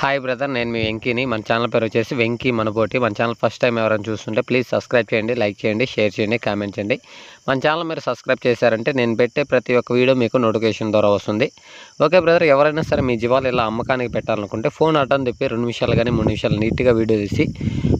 Hi brother నేను మీ వెంకీని. మన channel పేరు వచ్చేసి వెంకీ మనపోటి మన ఛానల్ ఫస్ట్ టైం ఎవరైనా చూస్తుంటే ప్లీజ్ సబ్స్క్రైబ్ చేయండి లైక్ చేయండి షేర్ చేయండి కామెంట్ చేయండి. మన ఛానల్ మీరు సబ్స్క్రైబ్ చేశారంటే నేను పెట్టే ప్రతి ఒక్క వీడియో మీకు నోటిఫికేషన్ ద్వారా వస్తుంది. ఓకే బ్రదర్ ఎవరైనా సరే మీ జీవాలు ఇలా అమ్మకానికి పెట్టాలనుకుంటే ఫోన్ అటన్ చెప్పి రెండు నిమిషాలు కానీ మూడు నిమిషాలు నీట్గా వీడియో తీసి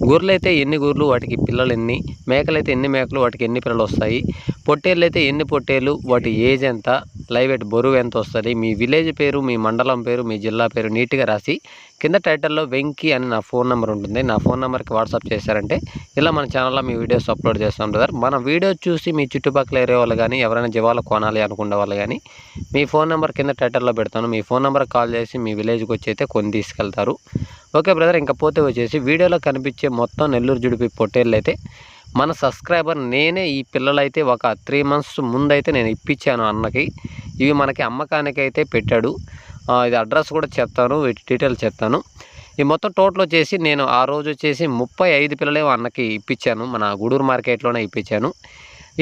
గూర్లు అయితే ఎన్ని గూర్లు వాటికి పిల్లలు ఎన్ని మేకలు అయితే ఎన్ని మేకలు వాటికి ఎన్ని పిల్లలు వస్తాయి పొట్టేళ్ళు అయితే ఎన్ని పొట్టేళ్ళు వాటి ఏజ్ ఎంత లైవ్ వెయిట్ బరువు ఎంత వస్తుంది? మీ విలేజ్ పేరు మీ మండలం పేరు మీ జిల్లా పేరు నీట్గా రాసి కింద టైటిల్లో వెంకీ అని నా ఫోన్ నెంబర్ ఉంటుంది. నా ఫోన్ నెంబర్కి వాట్సాప్ చేశారంటే ఇలా మన ఛానల్లో మీ వీడియోస్ అప్లోడ్ చేస్తాం బ్రదర్. మన వీడియో చూసి మీ చుట్టుపక్కల ఏరే వాళ్ళు కానీ ఎవరైనా జీవాలు కొనాలి అనుకునే వాళ్ళు కానీ మీ ఫోన్ నెంబర్ కింద టైటిల్లో పెడతాను. మీ ఫోన్ నెంబర్కి కాల్ చేసి మీ విలేజ్కి వచ్చి అయితే కొని తీసుకెళ్తారు. ఓకే బ్రదర్ ఇంకా పోతే వచ్చేసి వీడియోలో కనిపించే మొత్తం నెల్లూరు జుడిపి పొట్టేళ్ళు అయితే మన సబ్స్క్రైబర్ నేనే ఈ పిల్లలైతే ఒక త్రీ మంత్స్ ముందైతే నేను ఇప్పించాను అన్నకి. ఇవి మనకి అమ్మకానికి అయితే పెట్టాడు ఇది అడ్రస్ కూడా చెప్తాను వీటి డీటెయిల్స్ చెప్తాను. ఈ మొత్తం టోటల్ వచ్చేసి నేను ఆ రోజు వచ్చేసి ముప్పై ఐదు పిల్లలే అన్నకి ఇప్పించాను మన గూడూరు మార్కెట్లోనే ఇప్పించాను.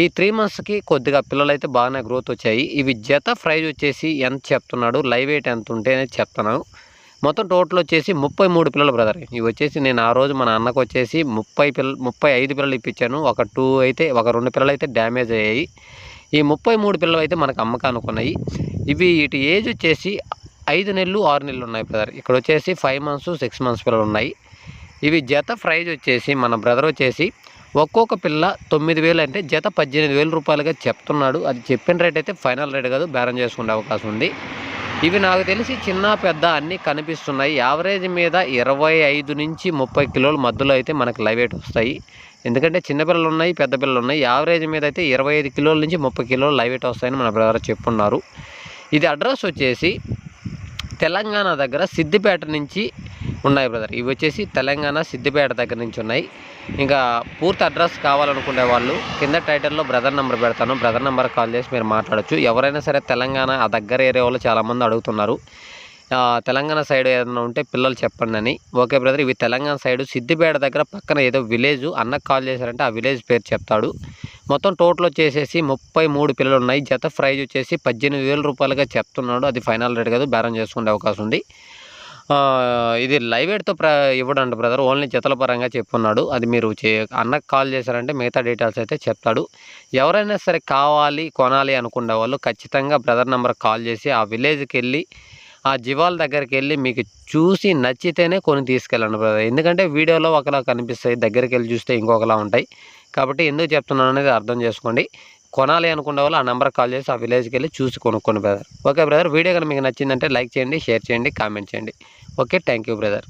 ఈ త్రీ మంత్స్కి కొద్దిగా పిల్లలు అయితే బాగానే గ్రోత్ వచ్చాయి. ఇవి జత ప్రైజ్ వచ్చేసి ఎంత చెప్తున్నాడు లైవ్ వెయిట్ ఎంత ఉంటేనే చెప్తున్నాను. మొత్తం టోటల్ వచ్చేసి ముప్పై మూడు పిల్లలు బ్రదర్. ఇవి వచ్చేసి నేను ఆ రోజు మన అన్నకు వచ్చేసి ముప్పై పిల్ల ముప్పై ఐదు పిల్లలు ఇప్పించాను. ఒక టూ అయితే ఒక రెండు పిల్లలు అయితే డ్యామేజ్ అయ్యాయి. ఈ ముప్పై మూడు పిల్లలు అయితే మనకు అమ్మకానికి ఉన్నాయి ఇవి వీటి ఏజ్ వచ్చేసి ఐదు నెలలు ఆరు నెలలు ఉన్నాయి బ్రదర్. ఇక్కడ వచ్చేసి ఫైవ్ మంత్స్ సిక్స్ మంత్స్ పిల్లలు ఉన్నాయి ఇవి జత ప్రైజ్ వచ్చేసి మన బ్రదర్ వచ్చేసి ఒక్కొక్క పిల్ల తొమ్మిది వేలు అంటే జత పద్దెనిమిది వేల రూపాయలుగా చెప్తున్నాడు. అది చెప్పిన రేట్ అయితే ఫైనల్ రేట్ కాదు బేరం చేసుకునే అవకాశం ఉంది. ఇవి నాకు తెలిసి చిన్న పెద్ద అన్నీ కనిపిస్తున్నాయి. యావరేజ్ మీద ఇరవై ఐదు నుంచి ముప్పై కిలోల మధ్యలో అయితే మనకి లైవ్ వెయిట్ వస్తాయి. ఎందుకంటే చిన్నపిల్లలు ఉన్నాయి పెద్ద పిల్లలు ఉన్నాయి. యావరేజ్ మీద అయితే ఇరవై ఐదు కిలోల నుంచి ముప్పై కిలోలు లైవ్ వెయిట్ వస్తాయని మన బ్రదర్ చెప్పున్నారు. ఇది అడ్రస్ వచ్చేసి తెలంగాణ దగ్గర సిద్దిపేట నుంచి ఉన్నాయి బ్రదర్ ఇవి వచ్చేసి తెలంగాణ సిద్దిపేట దగ్గర నుంచి ఉన్నాయి. ఇంకా పూర్తి అడ్రస్ కావాలనుకునే వాళ్ళు కింద టైటిల్లో బ్రదర్ నెంబర్ పెడతాను. బ్రదర్ నెంబర్ కాల్ చేసి మీరు మాట్లాడొచ్చు. ఎవరైనా సరే తెలంగాణ ఆ దగ్గర ఏరియా వాళ్ళు చాలామంది అడుగుతున్నారు. తెలంగాణ సైడ్ ఏదైనా ఉంటే పిల్లలు చెప్పండి అని. ఓకే బ్రదర్ ఇవి తెలంగాణ సైడ్ సిద్దిపేట దగ్గర పక్కన ఏదో విలేజ్. అన్నకు కాల్ చేశారంటే ఆ విలేజ్ పేరు చెప్తాడు. మొత్తం టోటల్ వచ్చేసేసి ముప్పై మూడు పిల్లలు ఉన్నాయి. జత ప్రైజ్ వచ్చేసి పద్దెనిమిది వేల రూపాయలుగా చెప్తున్నాడు. అది ఫైనల్ రేట్ కాదు. బేరం చేసుకునే అవకాశం ఉంది. ఇది లైవ్ ఎయిడ్తో ప్ర ఇవ్వడంట బ్రదర్. ఓన్లీ జతల పరంగా చెప్పున్నాడు. అది మీరు చే అన్నకు కాల్ చేశారంటే మిగతా డీటెయిల్స్ అయితే చెప్తాడు. ఎవరైనా సరే కావాలి కొనాలి అనుకునే వాళ్ళు ఖచ్చితంగా బ్రదర్ నెంబర్ కాల్ చేసి ఆ విలేజ్కి వెళ్ళి ఆ జీవాల దగ్గరికి వెళ్ళి మీకు చూసి నచ్చితేనే కొని తీసుకెళ్ళండి బ్రదర్. ఎందుకంటే వీడియోలో ఒకలా కనిపిస్తాయి దగ్గరికి వెళ్ళి చూస్తే ఇంకొకలా ఉంటాయి. కాబట్టి ఎందుకు చెప్తున్నాను అనేది అర్థం చేసుకోండి. కొనాలి అనుకున్న వాళ్ళు ఆ నెంబర్ కాల్ చేసి ఆ విలేజ్కి వెళ్ళి చూసి కొనుక్కోండి బ్రదర్ ఓకే బ్రదర్ వీడియో కనుక మీకు నచ్చిందంటే లైక్ చేయండి షేర్ చేయండి కామెంట్ చేయండి. Okay thank you brother